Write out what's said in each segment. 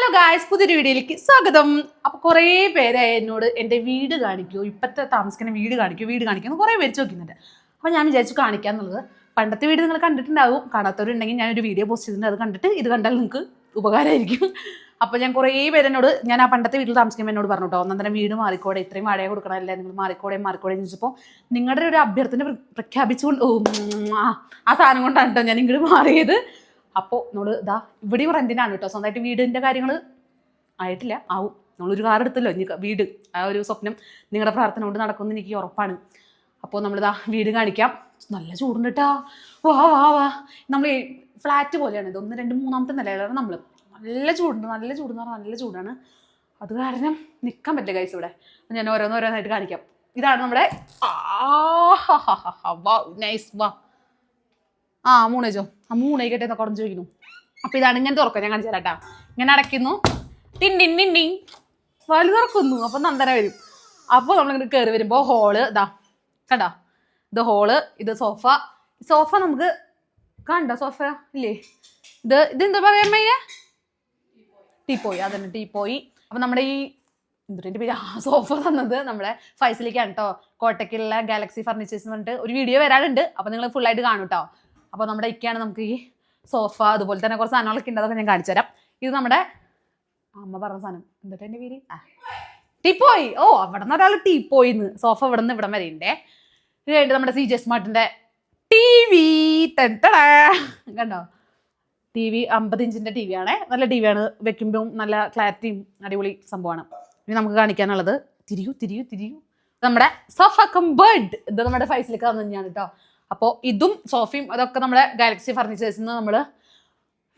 Hello guys പുതിയൊരു വീഡിയോയിലേക്ക് സ്വാഗതം. അപ്പൊ കുറേ പേര് എന്നോട് എന്റെ വീട് കാണിക്കൂ ഇപ്പത്തെ താമസിക്കുന്ന വീട് കാണിക്കൂ വീട് കാണിക്കുന്നു കുറേ പേര് ചോദിക്കുന്നുണ്ട്. അപ്പൊ ഞാൻ വിചാരിച്ചു കാണിക്കാന്നുള്ളത്. പണ്ടത്തെ വീട് നിങ്ങൾ കണ്ടിട്ടുണ്ടാവും. കാണാത്തവരുണ്ടെങ്കിൽ ഒരു വീഡിയോ പോസ്റ്റ് ചെയ്തിട്ടുണ്ട്. അത് കണ്ടിട്ട് ഇത് കണ്ടാൽ നിങ്ങൾക്ക് ഉപകാരമായിരിക്കും. അപ്പോൾ ഞാൻ കുറേ പേര് എന്നോട് ഞാൻ ആ പണ്ടത്തെ വീട്ടിൽ താമസിക്കുമ്പോൾ എന്നോട് പറഞ്ഞു കേട്ടോ തന്നെ വീട് മാറിക്കോടെ ഇത്രയും വാടക കൊടുക്കണമല്ലേ? നിങ്ങൾ മാറിക്കോടെ മാറിക്കോടെ എന്ന് ചോദിച്ചപ്പോൾ നിങ്ങളുടെ ഒരു അഭ്യർത്ഥന പ്ര- പ്രഖ്യാപിച്ചുകൊണ്ട് ആ സാധനം കൊണ്ടാണ് കേട്ടോ ഞാൻ ഇങ്ങോട്ട് മാറിയത്. അപ്പോൾ നമ്മൾ ഇതാ ഇവിടെയും റെന്റിനാണ് കേട്ടോ. സ്വന്തമായിട്ട് വീടിന്റെ കാര്യങ്ങൾ ആയിട്ടില്ല. ആവും. നമ്മളൊരു കാർ എടുത്തല്ലോ. ഇനി വീട്. ആ ഒരു സ്വപ്നം നിങ്ങളുടെ പ്രാർത്ഥന കൊണ്ട് നടക്കുമെന്ന് എനിക്ക് ഉറപ്പാണ്. അപ്പോൾ നമ്മളിതാ വീട് കാണിക്കാം. നല്ല ചൂടുണ്ട് കേട്ടാ വാ വാ വാ നമ്മൾ ഫ്ലാറ്റ് പോലെയാണ്. ഇത് ഒന്ന് രണ്ട് മൂന്നാമത്തെ നിലയിലാണ് നമ്മൾ നല്ല ചൂടുണ്ട്. നല്ല ചൂടെന്ന് പറഞ്ഞാൽ നല്ല ചൂടാണ്. അത് കാരണം നിൽക്കാൻ പറ്റില്ല കൈസ് ഇവിടെ. ഞാൻ ഓരോന്നോരോന്നായിട്ട് കാണിക്കാം. ഇതാണ് നമ്മുടെ വാ നൈസ് വാ. ആ മൂണേജോ ആ മൂണേക്കട്ടെ എന്നൊക്കെ ഉടഞ്ഞു ചോദിക്കുന്നു. അപ്പോൾ ഇതാണ് ഇങ്ങനെ തുറക്കാം ഞാൻ കാണിച്ചു തരാട്ടാ. ഇങ്ങനെ അടയ്ക്കുന്നു. ടിൻ ടിൻ വലു തുറക്കുന്നു. അപ്പോൾ നന്ദന വരും. അപ്പോൾ നമ്മളിങ്ങനെ കയറി വരുമ്പോൾ ഹോൾ ഇതാ കണ്ടാ? ഇത് ഹോൾ ഇത് സോഫ സോഫ നമുക്ക് കണ്ട? സോഫ ഇല്ലേ? ഇത് ഇത് എന്താ പറയാ അമ്മയെ ടീപ്പോയി. അതന്നെ ടീപ്പോയി. അപ്പം നമ്മുടെ ഈ എന്തിന്റെ പേര്? ആ സോഫ തന്നത് നമ്മുടെ ഫൈസലിക്കാണ് കേട്ടോ കോട്ടയ്ക്കുള്ള ഗാലക്സി ഫർണിച്ചേഴ്സ് പറഞ്ഞിട്ട് ഒരു വീഡിയോ വരാനുണ്ട് അപ്പോൾ നിങ്ങൾ ഫുള്ളായിട്ട് കാണും കേട്ടോ അപ്പോൾ നമ്മുടെ ഇക്കയാണ് നമുക്ക് ഈ സോഫ അതുപോലെ തന്നെ കുറച്ച് സാധനങ്ങളൊക്കെ ഉണ്ട് അതൊക്കെ ഞാൻ കാണിച്ചു തരാം. ഇത് നമ്മുടെ അമ്മ പറഞ്ഞ സാധനം. എന്നിട്ട് എന്റെ പേര്? ടീപ്പോയി. ഓ അവിടെ നിന്ന് ഒരാൾ ടീപ്പോയിന്ന്. സോഫ ഇവിടെ നിന്ന് ഇവിടം വരെ ഉണ്ടേ. ഇത് കഴിഞ്ഞിട്ട് നമ്മുടെ സി ജെ സ്മാർട്ടിന്റെ ടി വി കണ്ടോ? ടി വി അമ്പത് ഇഞ്ചിന്റെ ടി വി ആണേ. നല്ല ടി വി ആണ്. വെക്കുമ്പോൾ നല്ല ക്ലാരിറ്റിയും അടിപൊളി സംഭവമാണ്. ഇനി നമുക്ക് കാണിക്കാനുള്ളത്. തിരിയൂ തിരിയൂ തിരിയൂ. നമ്മുടെ സോഫ കംബേർഡ് ഇത് നമ്മുടെ ഫൈസിലേക്ക് തന്നെയാണ് കേട്ടോ. അപ്പോൾ ഇതും സോഫയും അതൊക്കെ നമ്മുടെ ഗാലക്സി ഫർണിച്ചേഴ്സിൽ നിന്ന് നമ്മൾ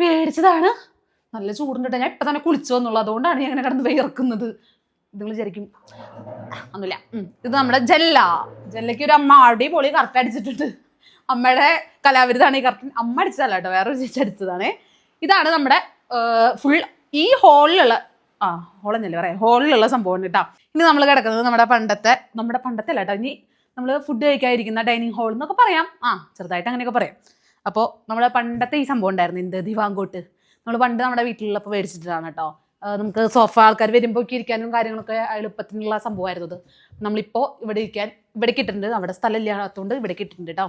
മേടിച്ചതാണ്. നല്ല ചൂടുണ്ടിട്ട്. ഞാൻ ഇപ്പം തന്നെ കുളിച്ചു വന്നുള്ളൂ. അതുകൊണ്ടാണ് ഞാൻ ഇങ്ങനെ കിടന്ന് വിയർക്കുന്നത്. നിങ്ങൾ വിചാരിക്കും ഒന്നുമില്ല. ഇത് നമ്മുടെ ജെല്ല. ജല്ലയ്ക്ക് ഒരു അമ്മ ആടി പൊളി കറക്റ്റ് അടിച്ചിട്ടുണ്ട്. അമ്മയുടെ കലാവിരുതാണ് ഈ കറക്റ്റ് അമ്മ അടിച്ചതല്ല കേട്ടോ. വേറൊരു ചേച്ചി അടിച്ചതാണ്. ഇതാണ് നമ്മുടെ ഫുൾ ഈ ഹോളിലുള്ള ആ ഹോളെന്നല്ലേ പറയാം? ഹോളിലുള്ള സംഭവം കേട്ടോ. ഇനി നമ്മൾ കിടക്കുന്നത് നമ്മുടെ പണ്ടത്തെ നമ്മുടെ പണ്ടത്തെ അല്ല കേട്ടോ. ഇനി നമ്മൾ ഫുഡ് കഴിക്കാതിരിക്കുന്ന ഡൈനിങ് ഹോൾ എന്നൊക്കെ പറയാം. ആ ചെറുതായിട്ട് അങ്ങനെയൊക്കെ പറയാം. അപ്പോൾ നമ്മൾ പണ്ടത്തെ ഈ സംഭവം ഉണ്ടായിരുന്നു. എന്ത് ദിവാങ്കോട്ട്? നമ്മൾ പണ്ട് നമ്മുടെ വീട്ടിലുള്ളപ്പോൾ മേടിച്ചിട്ടാണ് കേട്ടോ നമുക്ക് സോഫ ആൾക്കാർ വരുമ്പോൾ ഇരിക്കാനും കാര്യങ്ങളൊക്കെ എളുപ്പത്തിനുള്ള സംഭവമായിരുന്നു അത്. നമ്മളിപ്പോൾ ഇവിടെ ഇരിക്കാൻ ഇവിടെ കിട്ടുന്നുണ്ട് അവിടെ സ്ഥലം ഇല്ലാത്തതുകൊണ്ട് ഇവിടെ കിട്ടുന്നുണ്ട് കേട്ടോ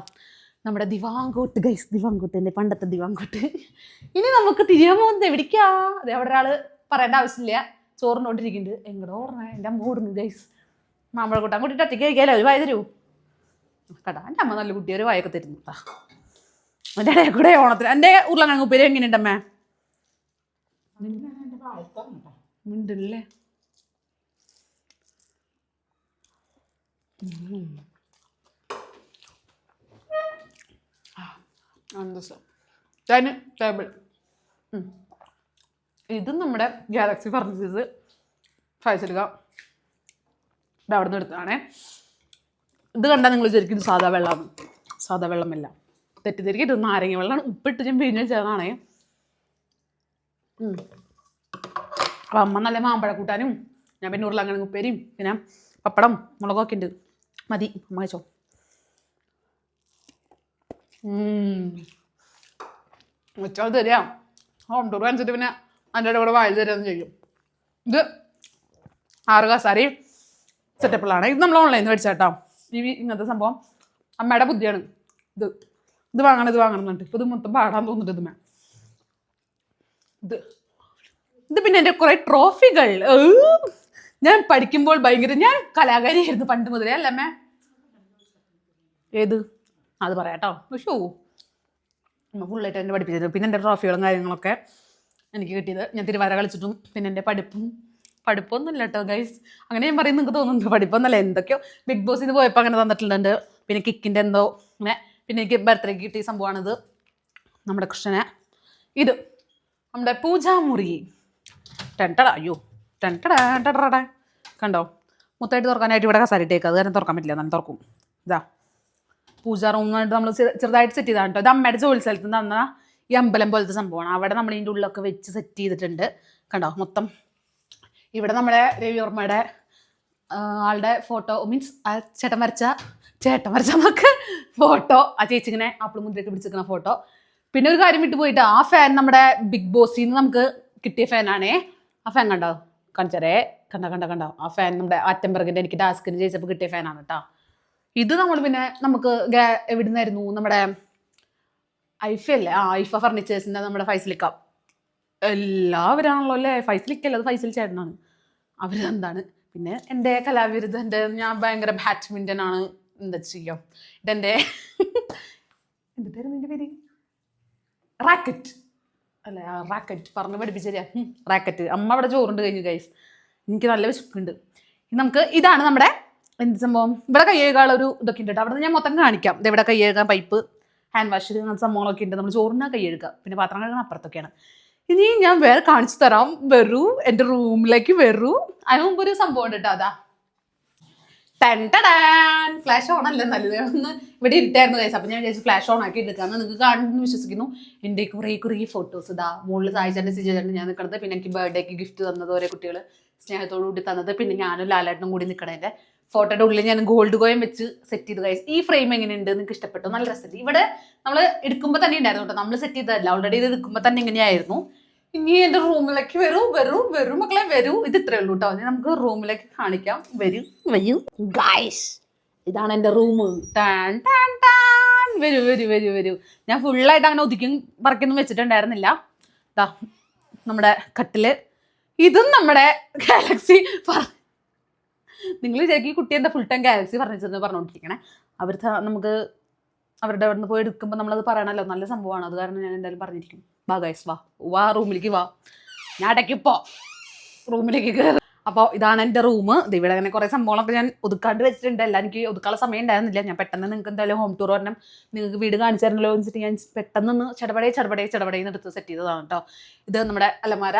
നമ്മുടെ ദിവാങ്കോട്ട് ഗൈസ് ദിവാങ്കോട്ട് എന്റെ പണ്ടത്തെ ദിവാങ്കോട്ട്. ഇനി നമുക്ക് തിരിയാൻ പോകുന്നത് എവിടേക്കാ? അതെ അവിടെ ഒരാൾ പറയേണ്ട ആവശ്യമില്ല. ചോറിനോട്ടിരിക്കുന്നുണ്ട് എങ്ങടോ ഓടണേ എന്റെ അമ്മ ഗൈസ് മാമ്പഴ കൂട്ടാൻ കൂട്ടിട്ട് ഒറ്റയ്ക്ക് കഴിക്കാമല്ലോ ഒരു വായ തരൂ. കടാ എന്റെ അമ്മ നല്ല കുട്ടി ഒരു വായൊക്കെ തരുന്നു കേട്ടാ എന്റെ ഇടയിൽ കൂടെ ഓണത്തിന് എന്റെ ഉരുളക്കിഴങ്ങ് ഉപ്പേരി എങ്ങനെയുണ്ടമ്മേ ഉണ്ടല്ലേ ടേബിൾ ഇത് നമ്മുടെ ഗാലക്സി ഫർണിച്ചേഴ്സ് ഫൈസലുക ഇത് അവിടെ നിന്ന് എടുത്തതാണേ. ഇത് കണ്ടാൽ നിങ്ങൾ ശരിക്കും സാധാ വെള്ളമാണ് സാധാ വെള്ളമല്ല. ഇത് നാരങ്ങ വെള്ളമാണ്. ഉപ്പിട്ട് ഞാൻ പിഴിഞ്ഞ് ചേർന്നാണേ. അപ്പം അമ്മ നല്ല മാമ്പഴ കൂട്ടാനും ഞാൻ പിന്നെ ഉരുളങ്ങനെ ഉപ്പേരിയും പിന്നെ പപ്പടം മുളകൊക്കെ ഉണ്ട്. മതി അമ്മ കഴിച്ചോ. ഉച്ചാൽ തരാം ഹോം ടൂർ കാണിച്ചിട്ട് പിന്നെ അതിന്റെ കൂടെ വായിൽ തരാമെന്ന് ചെയ്യും. ഇത് ആറ് കസാരി സെറ്റപ്പിലാണ് ഇത് നമ്മൾ ഓൺലൈനിൽ മേടിച്ചാട്ടോ ടി വി ഇങ്ങനത്തെ സംഭവം. അമ്മയുടെ ബുദ്ധിയാണ്. ഇത്. ഇത് വാങ്ങണം ഇത് വാങ്ങണം എന്നിട്ട് ഇപ്പോൾ ഇത് മൊത്തം പാടാൻ തോന്നിട്ട് ഇതുമേ ഇത്. ഇത് പിന്നെ എന്റെ കുറേ ട്രോഫികൾ ഞാൻ പഠിക്കുമ്പോൾ ഭയങ്കര ഞാൻ കലാകാരിയായിരുന്നു പണ്ട് മുതലേ അല്ല അമ്മേ? ഏത്? അത് പറയാട്ടോ ഷോ. ഫുള്ളായിട്ട് എന്നെ പഠിപ്പിച്ചിരുന്നു. പിന്നെ എന്റെ ട്രോഫികളും കാര്യങ്ങളൊക്കെ എനിക്ക് കിട്ടിയത്. ഞാൻ തിരുവാര കളിച്ചിട്ടും പിന്നെ എന്റെ പഠിപ്പും പഠിപ്പൊന്നുമില്ല കേട്ടോ ഗൈസ് അങ്ങനെ ഞാൻ പറയും നിങ്ങൾക്ക് തോന്നുന്നുണ്ട്? പഠിപ്പൊന്നുമല്ല എന്തൊക്കെയോ ബിഗ് ബോസിൽ നിന്ന് പോയപ്പോൾ അങ്ങനെ തന്നിട്ടുണ്ട്. പിന്നെ കിക്കിന്റെ എന്തോ അങ്ങനെ പിന്നെ എനിക്ക് ബർത്ത്ഡേ കിട്ടിയ സംഭവമാണിത്. നമ്മുടെ കൃഷ്ണനെ. ഇത് നമ്മുടെ പൂജാമുറി. ടെൻട്ടട അയ്യോ ടെൻട്ടടാ കണ്ടോ? മൊത്തമായിട്ട് തുറക്കാനായിട്ട് ഇവിടെ കസാരിട്ടേക്ക് അത് കാരണം തുറക്കാൻ പറ്റില്ല നല്ല തുറക്കും. ഇതാ. പൂജാ റൂമായിട്ട് നമ്മൾ ചെറുതായിട്ട് സെറ്റ് ചെയ്താണ് കേട്ടോ. ഇത് അമ്മയുടെ ജോലി സ്ഥലത്ത് നിന്ന് തന്ന ഈ അമ്പലം പോലത്തെ സംഭവമാണ്. അവിടെ നമ്മൾ ഇതിന്റെ ഉള്ളിലൊക്കെ വെച്ച് സെറ്റ് ചെയ്തിട്ടുണ്ട്. കണ്ടോ? മൊത്തം ഇവിടെ നമ്മുടെ രവിവർമ്മയുടെ ആളുടെ ഫോട്ടോ മീൻസ് ആ ചേട്ടൻ വരച്ച ചേട്ടൻ വരച്ച നമുക്ക് ഫോട്ടോ ആ ചേച്ചി ഇങ്ങനെ ആപ്പിൾ മുദ്രയൊക്കെ പിടിച്ചിരിക്കുന്ന ഫോട്ടോ പിന്നെ ഒരു കാര്യം വിട്ടു പോയിട്ട് ആ ഫാൻ നമ്മുടെ ബിഗ് ബോസിൽ നിന്ന് നമുക്ക് കിട്ടിയ ഫാനാണേ ആ ഫാൻ കണ്ടോ? കാണിച്ചരേ കണ്ട കണ്ട കണ്ടോ? ആ ഫാൻ നമ്മുടെ ആറ്റംബർഗിന്റെ എനിക്ക് ടാസ്കിന് ജയിച്ചപ്പോൾ കിട്ടിയ ഫാനാണ് കേട്ടോ ഇത് നമ്മൾ പിന്നെ നമുക്ക് എവിടുന്നായിരുന്നു? നമ്മുടെ ഐഫ അല്ലേ? ആ ഐഫ ഫർണിച്ചേഴ്സിന്റെ നമ്മുടെ ഫൈസലിക്ക. എല്ലാവരാണല്ലോ അല്ലേ? ഫൈസലിക്കല്ല? അത് ഫൈസൽ ചേട്ടനാണ്. അവരെന്താണ്? പിന്നെ എന്റെ കലാവിരുദ്ധന്റെ ഞാൻ ഭയങ്കര ബാഡ്മിന്റൺ ആണ് എന്താ ചെയ്യോ? ഇതെന്റെ എന്തിട്ടായിരുന്നു എന്റെ പേര്? റാക്കറ്റ്. അല്ല? റാക്കറ്റ്. പറഞ്ഞ് പഠിപ്പിച്ചല്ലേ റാക്കറ്റ്. അമ്മ അവിടെ ചോറുണ്ട് കഴിഞ്ഞു ഗൈസ് എനിക്ക് നല്ല വിശപ്പുണ്ട്. നമുക്ക് ഇതാണ് നമ്മുടെ എന്ത് സംഭവം? ഇവിടെ കൈ കഴുകാനുള്ള ഒരു ഇതൊക്കെ ഉണ്ട് കേട്ടോ. അവിടെ ഞാൻ മൊത്തം കാണിക്കാം. ഇവിടെ കൈ കഴുകാൻ പൈപ്പ് ഹാൻഡ് വാഷ് അങ്ങനത്തെ സംഭവങ്ങളൊക്കെ ഉണ്ട്. നമ്മൾ ചോറിനാ കൈ കഴുകുക. പിന്നെ പാത്രം കഴുകുന്ന അപ്പുറത്തൊക്കെയാണ്. ഇനി ഞാൻ വേറെ കാണിച്ചു തരാം. വരൂ എന്റെ റൂമിലേക്ക് വരൂ അതിന് മുമ്പ് ഒരു സംഭവം ഉണ്ട് കേട്ടോ അതാ. ഫ്ലാഷ് ഓൺ അല്ല നല്ലത്. ഒന്ന് ഇവിടെ ഇരുട്ടായിരുന്നു കൈസ് അപ്പം ഞാൻ വിചാരിച്ചു ഫ്ലാഷ് ഓൺ ആക്കി എടുക്കാമെന്ന് നിങ്ങൾക്ക് കാണുന്നു വിശ്വസിക്കുന്നു. എന്റെ കുറെ കുറേ ഫോട്ടോസ് ഇതാ. മുകളിൽ സായിച്ചാന്റെ സിജാന്റെ ഞാൻ നിൽക്കുന്നത് പിന്നെ എനിക്ക് ബർത്ത്ഡേക്ക് ഗിഫ്റ്റ് തന്നത് ഓരോ കുട്ടികൾ സ്നേഹത്തോടു കൂടി തന്നത്. പിന്നെ ഞാനും ലാലേട്ടനും കൂടി നിൽക്കണതിന്റെ ഫോട്ടോയുടെ ഉള്ളിൽ ഞാൻ ഗോൾഡ് കോയം വെച്ച് സെറ്റ് ചെയ്ത് കഴിച്ചു ഈ ഫ്രെയിം എങ്ങനെയുണ്ട് നിങ്ങൾക്ക് ഇഷ്ടപ്പെട്ടു? നല്ല രസമുണ്ട് ഇവിടെ നമ്മൾ എടുക്കുമ്പോൾ തന്നെ ഉണ്ടായിരുന്നു കേട്ടോ. നമ്മൾ സെറ്റ് ചെയ്തതല്ല. ഓൾറെഡി ഇത് എടുക്കുമ്പോൾ തന്നെ ഇങ്ങനെയായിരുന്നു. ഇനി എന്റെ റൂമിലേക്ക് വരൂ വരൂ വരൂ മക്കളെ വരൂ. ഇത് ഇത്രേ ഉള്ളൂ കേട്ടോ. നമുക്ക് റൂമിലേക്ക് കാണിക്കാം. വരൂ വരൂ. ഗായ്സ് ഇതാണ് എന്റെ റൂം ടാൻ ടാൻ ടാൻ വരൂ വരൂ വരൂ വരൂ. ഞാൻ ഫുള്ളായിട്ട് അങ്ങനെ ഒതുക്കി പറക്കൊന്നും വെച്ചിട്ടുണ്ടായിരുന്നില്ല. നമ്മുടെ കട്ടിൽ ഇതും നമ്മുടെ ഗാലക്സി നിങ്ങൾ വിചാരിക്കും ഈ കുട്ടി എന്താ ഫുൾ ടൈം ഗാലക്സി ഫർണിച്ചർ പറഞ്ഞുകൊണ്ടിരിക്കണേ അവർ നമുക്ക് അവരുടെ അവിടെ നിന്ന് പോയി എടുക്കുമ്പോൾ നമ്മളത് പറയണല്ലോ. നല്ല സംഭവമാണ്. അത് കാരണം ഞാൻ എന്തായാലും പറഞ്ഞിരിക്കും. വാ ഗൈസ് വാ. വാ റൂമിലേക്ക് വാ. ഞാൻ ഇടയ്ക്കിപ്പോ റൂമിലേക്ക് കയറി അപ്പോൾ ഇതാണ് എന്റെ റൂം ഇവിടെ അങ്ങനെ കുറേ സംഭവങ്ങളൊക്കെ ഞാൻ ഒതുക്കാണ്ട് വെച്ചിട്ടുണ്ട്. എല്ലാം എനിക്ക് ഒതുക്കാനുള്ള സമയം ഉണ്ടായിരുന്നില്ല. ഞാൻ പെട്ടെന്ന് നിങ്ങൾക്ക് എന്തായാലും ഹോം ടൂർ പറഞ്ഞാൽ നിങ്ങൾക്ക് വീട് കാണിച്ചു തരണല്ലോ എന്ന് വെച്ചിട്ട് ഞാൻ പെട്ടെന്ന് ചടപടേ ചടപടേ ചടപടേന്ന് എടുത്ത് സെറ്റ് ചെയ്തതാണ് കേട്ടോ ഇത് നമ്മുടെ അലമാര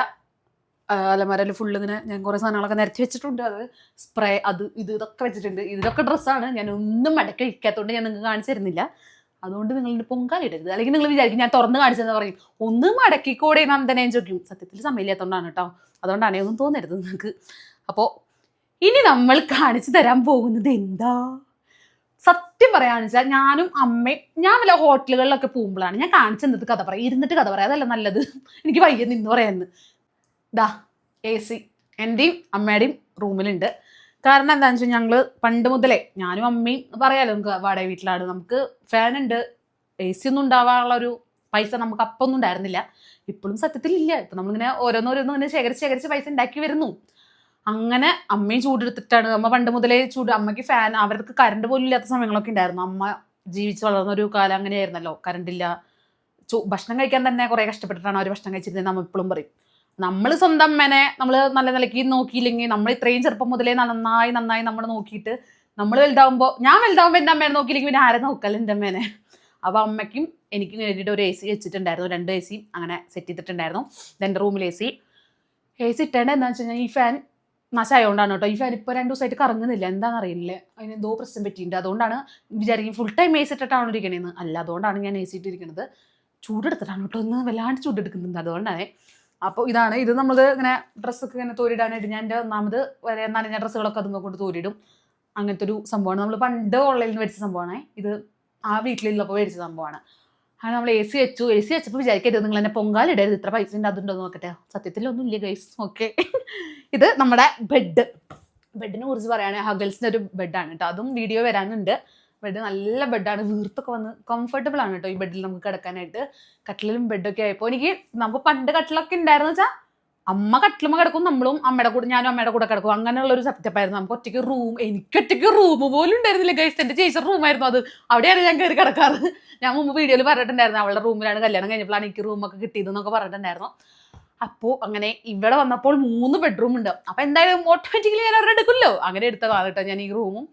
അലമാരയിൽ ഫുള്ള് ഇങ്ങനെ ഞാൻ കുറേ സാധനങ്ങളൊക്കെ നിരത്തി വെച്ചിട്ടുണ്ട്. അത് സ്പ്രേ അത് ഇത് ഇതൊക്കെ വെച്ചിട്ടുണ്ട്. ഇതൊക്കെ ഡ്രസ്സാണ് ഞാൻ ഒന്നും മടക്കി ഞാൻ നിങ്ങൾക്ക് കാണിച്ചു തരുന്നില്ല. അതുകൊണ്ട് നിങ്ങൾ പൊങ്കാലിടരുത് അല്ലെങ്കിൽ നിങ്ങൾ വിചാരിക്കും ഞാൻ തുറന്ന് കാണിച്ചെന്ന് പറയും. ഒന്ന് മടക്കിക്കൂടെ നന്ദനയും ചോദിക്കും. സത്യത്തിൽ സമയമില്ലാത്തതുകൊണ്ടാണ് കേട്ടോ അതുകൊണ്ടാണ് ഒന്നും തോന്നരുത് നിങ്ങൾക്ക്. അപ്പോൾ ഇനി നമ്മൾ കാണിച്ചു തരാൻ പോകുന്നത് എന്താ? സത്യം പറയുകയാണെന്ന് വെച്ചാൽ ഞാനും അമ്മയും ഞാൻ വല്ല ഹോട്ടലുകളിലൊക്കെ പോകുമ്പോഴാണ് ഞാൻ കാണിച്ചു തന്നത് കഥ പറയാം. ഇരുന്നിട്ട് കഥ പറയാം അതല്ല നല്ലത്. എനിക്ക് വയ്യ നിന്ന് പറയാമെന്ന് ദാ എ സി എന്റെയും അമ്മയുടെയും റൂമിലുണ്ട്. കാരണം എന്താണെന്ന് വെച്ചാൽ ഞങ്ങൾ പണ്ട് മുതലേ ഞാനും അമ്മയും പറയാമല്ലോ നമുക്ക് വാടക വീട്ടിലാണ്. നമുക്ക് ഫാൻ ഉണ്ട്. എ സി ഒന്നും ഉണ്ടാവാനുള്ള ഒരു പൈസ നമുക്ക് അപ്പം ഒന്നും ഉണ്ടായിരുന്നില്ല. ഇപ്പോഴും സത്യത്തിൽ ഇല്ല. ഇപ്പം നമ്മളിങ്ങനെ ഓരോന്നോരോന്നും ഇങ്ങനെ ശേഖരിച്ച് ശേഖരിച്ച് പൈസ ഉണ്ടാക്കി വരുന്നു. അങ്ങനെ അമ്മയും ചൂടെടുത്തിട്ടാണ്. അമ്മ പണ്ട് മുതലേ ചൂട് അമ്മയ്ക്ക് ഫാൻ അവർക്ക് കറണ്ട് പോലും ഇല്ലാത്ത സമയങ്ങളൊക്കെ ഉണ്ടായിരുന്നു. അമ്മ ജീവിച്ച് വളർന്ന ഒരു കാലം അങ്ങനെയായിരുന്നല്ലോ. കറണ്ടില്ല ഭക്ഷണം കഴിക്കാൻ തന്നെ കുറേ കഷ്ടപ്പെട്ടിട്ടാണ് അവർ ഭക്ഷണം കഴിച്ചിരുന്നത് നമ്മൾ ഇപ്പോഴും പറയും. നമ്മൾ സ്വന്തം അമ്മേനെ നമ്മൾ നല്ല നിലയ്ക്ക് നോക്കിയില്ലെങ്കിൽ നമ്മൾ ഇത്രയും ചെറുപ്പം മുതലേ നന്നായി നന്നായി നമ്മൾ നോക്കിയിട്ട് നമ്മൾ വലുതാവുമ്പോൾ ഞാൻ വലുതാവുമ്പോൾ എന്റെ അമ്മേനെ നോക്കിയില്ലെങ്കിൽ പിന്നെ ആരെ നോക്കല്ല എന്റെ അമ്മേനെ? അപ്പോൾ അമ്മയ്ക്കും എനിക്ക് വേണ്ടിയിട്ട് ഒരു എ സി വെച്ചിട്ടുണ്ടായിരുന്നു രണ്ട് എ സി അങ്ങനെ സെറ്റ് ചെയ്തിട്ടുണ്ടായിരുന്നു. എന്റെ റൂമിൽ എ സി എ സി ഇട്ടേണ്ട എന്താണെന്ന് വെച്ച് കഴിഞ്ഞാൽ ഈ ഫാൻ നാശമായതുകൊണ്ടാണ് കേട്ടോ ഈ ഫാൻ ഇപ്പോൾ രണ്ട് ദിവസമായിട്ട് കറങ്ങുന്നില്ല. എന്താണെന്ന് അറിയില്ല അതിന് എന്തോ പ്രശ്നം പറ്റിയിട്ടുണ്ട്. അതുകൊണ്ടാണ് വിചാരിക്കും ഫുൾ ടൈം എ സി ഇട്ടിട്ടാണ് ഇരിക്കണേന്ന്. അല്ല അതുകൊണ്ടാണ് ഞാൻ എ സി ഇട്ടിരിക്കുന്നത് ചൂടെടുത്തിട്ടാണ് കേട്ടോ ഒന്ന് വല്ലാണ്ട് ചൂടെടുക്കുന്നുണ്ട്. അതുകൊണ്ടാണ് അപ്പോൾ ഇതാണ്. ഇത് നമ്മൾ ഇങ്ങനെ ഡ്രസ്സൊക്കെ ഇങ്ങനെ തോരിടാനായിട്ട് ഞാൻ എന്റെ ഒന്നാമത് വരെ നനഞ്ഞ ഡ്രസ്സുകളൊക്കെ അതും കൊണ്ട് തോരിടും. അങ്ങനത്തെ ഒരു സംഭവമാണ്. നമ്മൾ പണ്ട് ഓൺലൈനിൽ നിന്ന് മേടിച്ച സംഭവമാണ്. ഇത് ആ വീട്ടിലുള്ളപ്പോൾ മേടിച്ച സംഭവമാണ്. അങ്ങനെ നമ്മൾ എ സി വെച്ചു. എ സി വെച്ചപ്പോൾ വിചാരിക്കരുത്. നിങ്ങൾ എന്നെ പൊങ്കാലിടരുത് ഇത്ര പൈസ ഉണ്ട് അതുണ്ടോ നോക്കട്ടെ. സത്യത്തിലൊന്നും ഇല്ല ഗൈസ് ഓക്കെ ഇത് നമ്മുടെ ബെഡ് ബെഡിനെ കുറിച്ച് പറയുകയാണെങ്കിൽ ഹഗൽസിന്റെ ഒരു ബെഡാണ് കേട്ടോ അതും വീഡിയോ വരാനുണ്ട്. ബെഡ് നല്ല ബെഡാണ് വീർത്തൊക്കെ വന്ന് കംഫർട്ടബിൾ ആണ് കേട്ടോ ഈ ബെഡിൽ നമുക്ക് കിടക്കാനായിട്ട്. കട്ടിലും ബെഡൊക്കെ ആയപ്പോൾ എനിക്ക് നമുക്ക് പണ്ട് കട്ടിലൊക്കെ ഉണ്ടായിരുന്നു വെച്ചാൽ അമ്മ കട്ടിലുമ്മ കിടക്കും നമ്മളും അമ്മയുടെ കൂടെ ഞാനും അമ്മയുടെ കൂടെ കിടക്കും. അങ്ങനെയുള്ള ഒരു സെറ്റപ്പ് ആയിരുന്നു. നമുക്ക് ഒറ്റയ്ക്ക് റൂം എനിക്ക് ഒറ്റയ്ക്ക് റൂം പോലും ഉണ്ടായിരുന്നില്ല ഗൈസ് എന്റെ ചേച്ചിയുടെ റൂമായിരുന്നു അത്. അവിടെയാണ് ഞാൻ കയറി കിടക്കാറ്. ഞാൻ മുമ്പ് വീഡിയോയിൽ പറഞ്ഞിട്ടുണ്ടായിരുന്നു അവളുടെ റൂമിലാണ് കല്യാണം കഴിഞ്ഞപ്പോഴാണ് എനിക്ക് റൂമൊക്കെ കിട്ടിയതെന്നൊക്കെ പറഞ്ഞിട്ടുണ്ടായിരുന്നു. അപ്പോൾ അങ്ങനെ ഇവിടെ വന്നപ്പോൾ മൂന്ന് ബെഡ്റൂം ഉണ്ട്. അപ്പോൾ എന്തായാലും ഓട്ടോമാറ്റിക്കലി ഞാൻ അവരുടെ എടുക്കുമല്ലോ. അങ്ങനെ എടുത്തതാണ് കേട്ടോ ഞാൻ ഈ റൂമും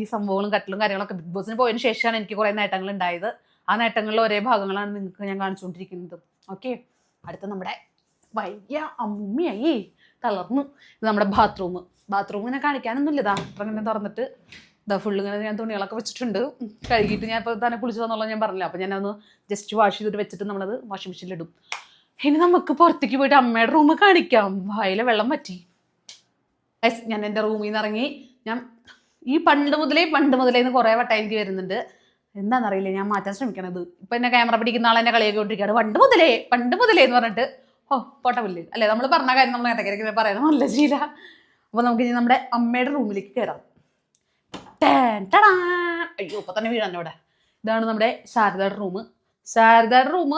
ഈ സംഭവങ്ങളും കട്ടിലും കാര്യങ്ങളൊക്കെ ബിഗ് ബോസിന് പോയതിനു ശേഷമാണ് എനിക്ക് കുറേ നേട്ടങ്ങൾ ഉണ്ടായത്. ആ നേട്ടങ്ങളിൽ ഒരേ ഭാഗങ്ങളാണ് നിങ്ങൾക്ക് ഞാൻ കാണിച്ചുകൊണ്ടിരിക്കുന്നത്. ഓക്കെ അടുത്ത നമ്മുടെ വയ്യ അമ്മിയായി തളർന്നു. നമ്മുടെ ബാത്റൂം ബാത്റൂം ഇങ്ങനെ കാണിക്കാനൊന്നുമില്ല. ഇതാ ഇങ്ങനെ തുറന്നിട്ട് ഇതാ ഫുള്ള് ഇങ്ങനെ ഞാൻ തുണികളൊക്കെ വെച്ചിട്ടുണ്ട്. കഴുകിയിട്ട് ഞാൻ ഇപ്പോൾ തന്നെ കുളിച്ചു തന്നുള്ളത് ഞാൻ പറഞ്ഞില്ല? അപ്പോൾ ഞാനൊന്ന് ജസ്റ്റ് വാഷ് ചെയ്തിട്ട് വെച്ചിട്ട് നമ്മളത് വാഷിംഗ് മെഷീനിലിടും ഇനി നമുക്ക് പുറത്തേക്ക് പോയിട്ട് അമ്മയുടെ റൂം കാണിക്കാം. വായിലെ വെള്ളം പറ്റി ഞാൻ എന്റെ റൂമിൽ നിന്ന് ഇറങ്ങി. ഞാൻ ഈ പണ്ട് മുതലേ പണ്ട് മുതലേ എന്ന് കുറേ വട്ടം എനിക്ക് വരുന്നുണ്ട്. എന്താണെന്നറിയില്ല ഞാൻ മാറ്റാൻ ശ്രമിക്കണത്. ഇപ്പം എന്നെ ക്യാമറ പിടിക്കുന്ന ആളെന്നെ കളിയൊക്കെ കൊണ്ടിരിക്കുകയാണ് പണ്ട് മുതലേ പണ്ട് മുതലേ എന്ന് പറഞ്ഞിട്ട് ഓ പോട്ടെ പുല്ല്. അല്ലേ നമ്മൾ പറഞ്ഞ കാര്യം നമ്മൾ ഇടയ്ക്കിടയ്ക്ക് പറയണം. നല്ല ശീല. അപ്പോൾ നമുക്ക് ഇനി നമ്മുടെ അമ്മയുടെ റൂമിലേക്ക് കയറാം ടടാൻ. അയ്യോ ഇപ്പൊ തന്നെ വീഴാൻ ഇവിടെ. ഇതാണ് നമ്മുടെ ശാരദയുടെ റൂം ശാരദയുടെ റൂം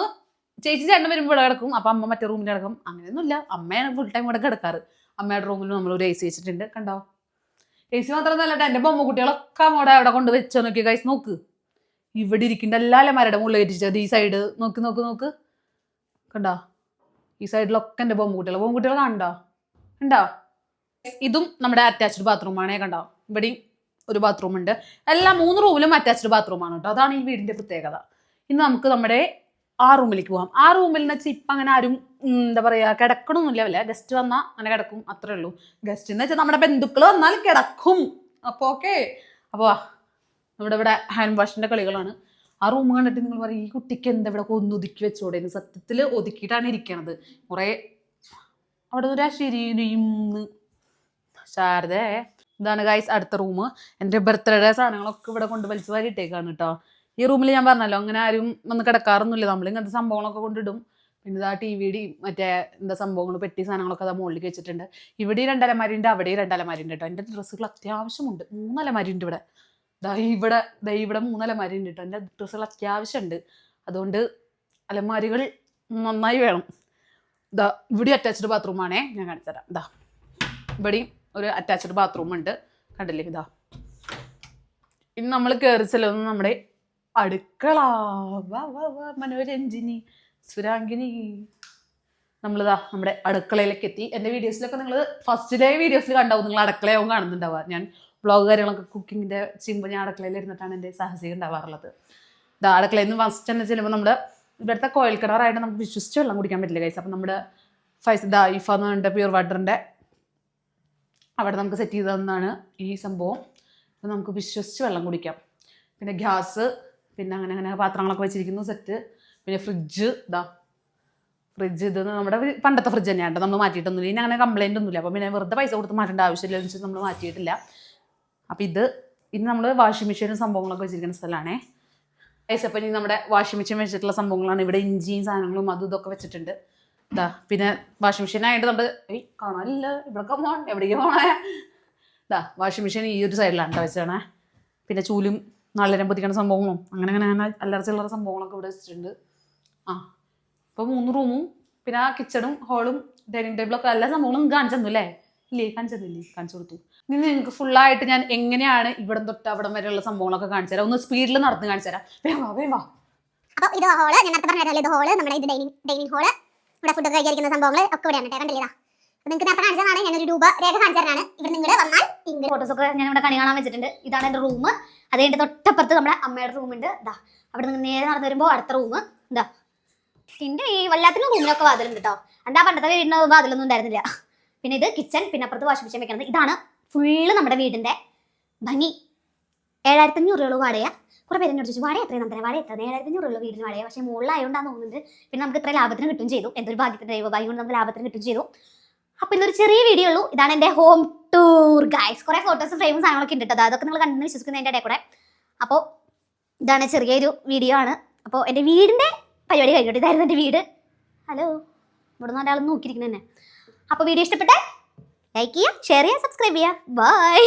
ചേച്ചി ചേട്ടൻ വരുമ്പോൾ ഇവിടെ കിടക്കും. അപ്പൊ അമ്മ മറ്റേ റൂമിൽ കിടക്കും അങ്ങനെയൊന്നുമില്ല. അമ്മയാണ് ഫുൾ ടൈം ഇവിടെ കിടക്കാറ്. അമ്മയുടെ റൂമിൽ നമ്മൾ ഒരു എ സി വെച്ചിട്ടുണ്ട്. കണ്ടോ? മാത്രമല്ല കേട്ടോ എന്റെ ബൊമ്മ കുട്ടികളൊക്കെ അവിടെ അവിടെ കൊണ്ട് വെച്ചോ നോക്കി കൈസ് നോക്ക്. ഇവിടെ ഇരിക്കേണ്ട എല്ലാ അലമാരയുടെ മുകളിൽ കയറ്റിച്ചത് ഈ സൈഡ് നോക്ക് നോക്ക് നോക്ക്. കണ്ടോ? ഈ സൈഡിലൊക്കെ എന്റെ ബൊമ്മ കുട്ടികൾ കണ്ടോ? കണ്ടോ? ഇതും നമ്മുടെ അറ്റാച്ച്ഡ് ബാത്റൂമാണ് കണ്ടോ? ഇവിടെയും ഒരു ബാത്റൂം ഉണ്ട്. എല്ലാ മൂന്ന് റൂമിലും അറ്റാച്ച്ഡ് ബാത്റൂമാണ് കേട്ടോ. അതാണ് ഈ വീടിന്റെ പ്രത്യേകത. ഇന്ന് നമുക്ക് നമ്മുടെ ആ റൂമിലേക്ക് പോകാം ആ റൂമിൽ എന്ന് വെച്ചാൽ ഇപ്പം അങ്ങനെ ആരും എന്താ പറയുക കിടക്കണമൊന്നുമില്ല വല്ല ഗസ്റ്റ് വന്നാൽ അങ്ങനെ കിടക്കും. അത്രേ ഉള്ളൂ. ഗസ്റ്റ് എന്ന് വെച്ചാൽ നമ്മുടെ ബന്ധുക്കൾ വന്നാൽ കിടക്കും. അപ്പോൾ ഓക്കെ അപ്പോൾ നമ്മുടെ ഇവിടെ ഹാൻഡ് വാഷിന്റെ കളികളാണ്. ആ റൂം കണ്ടിട്ട് നിങ്ങൾ പറയും ഈ കുട്ടിക്ക് എന്താ ഇവിടെ ഒന്ന് ഒതുക്കി വെച്ചോടെ? സത്യത്തിൽ ഒതുക്കിയിട്ടാണ് ഇരിക്കണത്. കുറേ അവിടെ ഒരു ശരീരം ശാരദ. ഇതാണ് ഗൈസ് അടുത്ത റൂം എന്റെ ബർത്ത്ഡേ സാധനങ്ങളൊക്കെ ഇവിടെ കൊണ്ട് വലിച്ചു വാരിയിട്ടേക്കാണ് കേട്ടോ ഈ റൂമിൽ ഞാൻ പറഞ്ഞല്ലോ അങ്ങനെ ആരും വന്ന് കിടക്കാറൊന്നുമില്ല. നമ്മൾ ഇങ്ങനത്തെ സംഭവങ്ങളൊക്കെ കൊണ്ടിടും. പിന്നെ ആ ടി വിയുടെ മറ്റേ എന്താ സംഭവങ്ങൾ പെട്ടി സാധനങ്ങളൊക്കെ അതാ മുകളിലേക്ക് വെച്ചിട്ടുണ്ട്. ഇവിടെ രണ്ടലമാരിണ്ട് അവിടെ രണ്ടലമാരിണ്ട് കേട്ടോ എന്റെ ഡ്രസ്സുകൾ അത്യാവശ്യമുണ്ട്. മൂന്നലമാരിണ്ട് ഇവിടെ. ദാ ഇവിടെ ദാ ഇവിടെ മൂന്നലമാരിണ്ട് കേട്ടോ എന്റെ ഡ്രസ്സുകൾ അത്യാവശ്യമുണ്ട്. അതുകൊണ്ട് അലമാരികൾ നന്നായി വേണം. ദാ ഇവിടെ അറ്റാച്ച്ഡ് ബാത്റൂമാണേ ഞാൻ കാണിച്ചു തരാം. ഇതാ ഇവിടെയും ഒരു അറ്റാച്ച്ഡ് ബാത്റൂം ഉണ്ട്. കണ്ടില്ലേ? ഇതാ ഇനി നമ്മൾ കയറി ചെല്ലുന്നത് നമ്മുടെ അടുക്കള. വാ വാ വാ. മനോരഞ്ജിനി. സുരാങ്കിനി. നമ്മളിതാ നമ്മുടെ അടുക്കളയിലേക്ക് എത്തി എന്റെ വീഡിയോസിലൊക്കെ നിങ്ങൾ ഫസ്റ്റ് ഡേ വീഡിയോസിൽ കണ്ടാവും. നിങ്ങൾ അടുക്കളയാവും കാണുന്നുണ്ടാവുക. ഞാൻ വ്ലോഗ് കാര്യങ്ങളൊക്കെ കുക്കിങ്ങിന്റെ ചെയ്യുമ്പോൾ ഞാൻ അടുക്കളയിൽ ഇരുന്നിട്ടാണ് എന്റെ സാഹസികം ഉണ്ടാവാറുള്ളത്. ഇതാ അടുക്കളയിൽ നിന്ന് ഫസ്റ്റ് തന്നെ ചെല്ലുമ്പോൾ നമ്മുടെ ഇവിടുത്തെ കോയിൽ നമുക്ക് വിശ്വസിച്ച് വെള്ളം കുടിക്കാൻ പറ്റില്ല കൈസ് അപ്പം നമ്മുടെ ഫൈസ് ദാ ഇഫ എന്ന് പറഞ്ഞിട്ട് പ്യൂർ വാട്ടറിന്റെ അവിടെ നമുക്ക് സെറ്റ് ചെയ്ത് തന്നാണ് ഈ സംഭവം. അപ്പം നമുക്ക് വിശ്വസിച്ച് വെള്ളം കുടിക്കാം. പിന്നെ ഗ്യാസ് പിന്നെ അങ്ങനെ അങ്ങനെ പാത്രങ്ങളൊക്കെ വെച്ചിരിക്കുന്നു സെറ്റ് പിന്നെ ഫ്രിഡ്ജ് ഇതാ ഫ്രിഡ്ജ് ഇത് നമ്മുടെ പണ്ടത്തെ ഫ്രിഡ്ജ് തന്നെയാണ് നമ്മൾ മാറ്റിയിട്ടൊന്നുമില്ല. ഇനി അങ്ങനെ കംപ്ലൈന്റ് ഒന്നുമില്ല. അപ്പോൾ പിന്നെ വെറുതെ പൈസ കൊടുത്ത് മാറ്റേണ്ട ആവശ്യമില്ല. വെച്ചാൽ നമ്മൾ മാറ്റിയിട്ടില്ല. അപ്പം ഇത് ഇനി നമ്മൾ വാഷിംഗ് മെഷീനും സംഭവങ്ങളൊക്കെ വെച്ചിരിക്കുന്ന സ്ഥലമാണേ. ഏശപ്പം അപ്പം ഇനി നമ്മുടെ വാഷിംഗ് മെഷീൻ വെച്ചിട്ടുള്ള സംഭവങ്ങളാണ്. ഇവിടെ ഇഞ്ചിയും സാധനങ്ങളും അതും ഇതൊക്കെ വെച്ചിട്ടുണ്ട്. ഇതാ പിന്നെ വാഷിംഗ് മെഷീൻ ആയിട്ട് നമ്മൾ ഏയ് കാണാനില്ല. ഇവിടെ പോകണം എവിടേക്ക് പോകണേ ഇതാ വാഷിംഗ് മെഷീൻ ഈ ഒരു സൈഡിലാണ് കേട്ടോ വെച്ചാണേ പിന്നെ ചൂലും നല്ലരം പൊതിക്കണ സംഭവങ്ങളും അങ്ങനെ അങ്ങനെ അങ്ങനെ അല്ലറ ചില്ലറ സംഭവങ്ങളൊക്കെ ഇവിടെ വെച്ചിട്ടുണ്ട്. ആ. അപ്പോൾ മൂന്ന് റൂമും പിന്നെ ആ കിച്ചണും ഹോളും ഡൈനിങ് ടേബിളൊക്കെ എല്ലാ സംഭവങ്ങളും കാണിച്ചു തന്നു അല്ലേ ഇല്ലേ കാണിച്ചു കാണിച്ചു കൊടുത്തു. ഇനി നിങ്ങൾക്ക് ഫുള്ളായിട്ട് ഞാൻ എങ്ങനെയാണ് ഇവിടെ തൊട്ട് അവിടം വരെയുള്ള സംഭവങ്ങളൊക്കെ കാണിച്ചു ഒന്ന് സ്പീഡിൽ നടന്ന് കാണിച്ചു തരാം. വേഗം വാ വേഗം വാ. അപ്പോൾ ഇത് ഹോൾ ഞാൻ നേരത്തെ പറഞ്ഞല്ലോ ഇത് ഹോൾ നമ്മുടെ ഇത് ഡൈനിങ് ഡൈനിങ് ഹോൾ ഇവിടെ ഫുഡ് കഴിക്കുന്ന സംഭവങ്ങൾ ഒക്കെ ഇവിടെയാണ് കണ്ടില്ലേ അപ്പോൾ നിങ്ങൾക്ക് നേരത്തെ കാണിച്ചതാണ് ഞാനൊരു രൂപ രേഖ കാണിച്ചു തരാനാണ്. ഇവിടെ നിങ്ങൾ വന്നാൽ ഇങ്ങനെ ഫോട്ടോസ് ഒക്കെ ഞാൻ ഇവിടെ കണി കാണാൻ വെച്ചിട്ടുണ്ട്. ഇതാണ് എന്റെ റൂം അത് കഴിഞ്ഞിട്ട് തൊട്ടപ്പുറത്ത് നമ്മുടെ അമ്മയുടെ റൂം ഉണ്ട്. ഇതാ അവിടെ നിന്ന് നേരെ നടന്നു വരുമ്പോൾ അടുത്ത റൂം ഇതാ എന്റെ ഈ വല്ലാത്തിനും റൂമിലൊക്കെ വാതിലുണ്ട് കേട്ടോ എന്താ പണ്ടത്തെ വീടിന് വാതിലൊന്നും ഉണ്ടായിരുന്നില്ല. പിന്നെ ഇത് കിച്ചൺ പിന്നെ അപ്പുറത്ത് വാഷിംഗ് മെഷീൻ വെക്കുന്നത് ഇതാണ് ഫുള്ള് നമ്മുടെ വീടിന്റെ ഭംഗി. ഏഴായിരത്തി അഞ്ഞൂറ് രൂപ വാടക. കുറെ പേര് ചോദിച്ചു വാടക എത്രയാണ് നമ്മുടെ വാടക എത്ര ഏഴായിരത്തി അഞ്ഞൂറ് രൂപ വീടിന് വാടക. പക്ഷേ മുകളിലായതുകൊണ്ടാണ് തോന്നുന്നുണ്ട്. പിന്നെ നമുക്ക് ഇത്ര ലാഭത്തിന് കിട്ടും ചെയ്തു. എന്തൊരു ഭാഗ്യത്തിന്റെ ദൈവഭാഗ്യം കൊണ്ട് നമുക്ക് ലാഭത്തിന് കിട്ടും ചെയ്തു. അപ്പൊ ഇന്നൊരു ചെറിയ വീഡിയോ ഉള്ളൂ. ഇതാണ് എന്റെ ഹോം ടൂർ ഗൈസ് കുറെ ഫോട്ടോസ് ഫ്രെയിമും സാധനങ്ങളൊക്കെ ഉണ്ട് കേട്ടോ അതൊക്കെ നിങ്ങൾ കണ്ടെന്ന് വിശ്വസിക്കുന്നതിന്റെ ഇടയിൽ കൂടെ. അപ്പോൾ ഇതാണ് ചെറിയൊരു വീഡിയോ ആണ്. അപ്പോൾ എന്റെ വീടിന്റെ പരിപാടി കഴിഞ്ഞോട്ടെ? ഇതായിരുന്നു എന്റെ വീട്. ഹലോ ഇവിടെ നിന്ന് ഒരാൾ നോക്കിയിരിക്കുന്നതന്നെ. അപ്പോൾ വീഡിയോ ഇഷ്ടപ്പെട്ടേ ലൈക്ക് ചെയ്യുക ഷെയർ ചെയ്യുക സബ്സ്ക്രൈബ് ചെയ്യുക. ബൈ